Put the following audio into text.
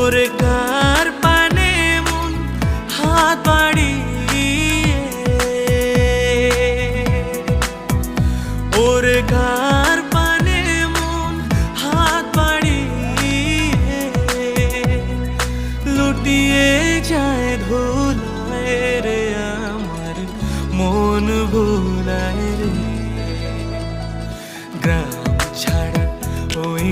ওরে কার পানে মন হাত ওরে কার মন হাত লুটিয়ে যায় রে আমার, মন ভুলায় গ্রাম ছাড়া ওই